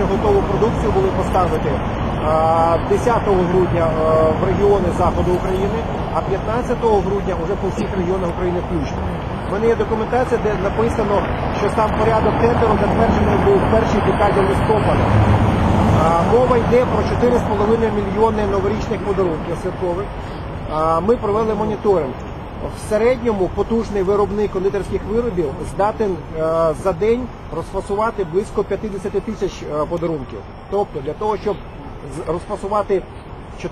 вже готову продукцію були поставити 10 грудня е, в регіони заходу України, а 15 грудня вже по всіх регіонах України включно. В мене є документація, де написано, що сам порядок тендеру затверджений був в першій декаді листопада. Мова йде про 4,5 мільйони новорічних подарунків святкових. Ми провели моніторинг. В середньому потужний виробник кондитерських виробів здатен е, за день розфасувати близько 50 тисяч е, подарунків. Тобто для того, щоб розфасувати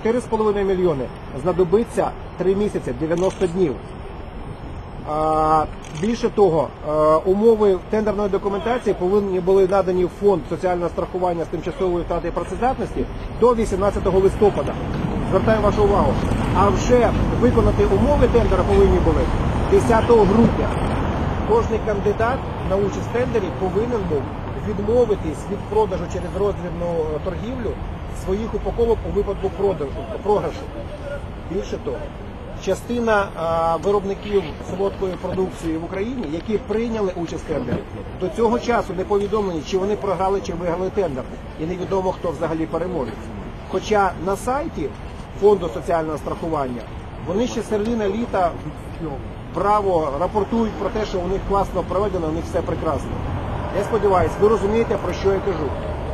4,5 мільйони, знадобиться 3 місяці, 90 днів. Більше того, е, умови тендерної документації повинні були надані в фонд соціального страхування з тимчасової втрати працездатності до 18 листопада. Звертаю вашу увагу. А вже виконати умови тендера повинні були 10 грудня. Кожний кандидат на участь в тендері повинен був відмовитись від продажу через роздрібну торгівлю своїх упаковок у випадку продажу програшу. Більше того, частина виробників солодкої продукції в Україні, які прийняли участь в тендері, до цього часу не повідомлені, чи вони програли, чи виграли тендер, і невідомо хто взагалі переможець. Хоча на сайті фонду соціального страхування вони ще з середини літа браво рапортують про те, що у них класно проведено, у них все прекрасно. Я сподіваюся, ви розумієте, про що я кажу.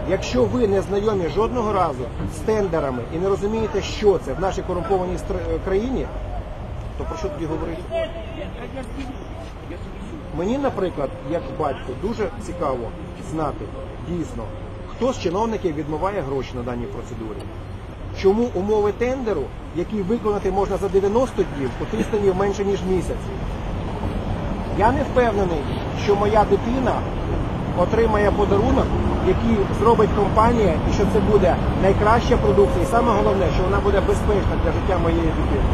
Якщо ви не знайомі жодного разу з тендерами і не розумієте, що це в нашій корумпованій країні, то про що тоді говорити? Мені, наприклад, як батько, дуже цікаво знати дійсно, хто з чиновників відмиває гроші на даній процедурі. Чому умови тендеру, які виконати можна за 90 днів, у 300 днів менше, ніж місяць? Я не впевнений, що моя дитина отримає подарунок, який зробить компанія, і що це буде найкраща продукція, і саме головне, що вона буде безпечна для життя моєї дитини.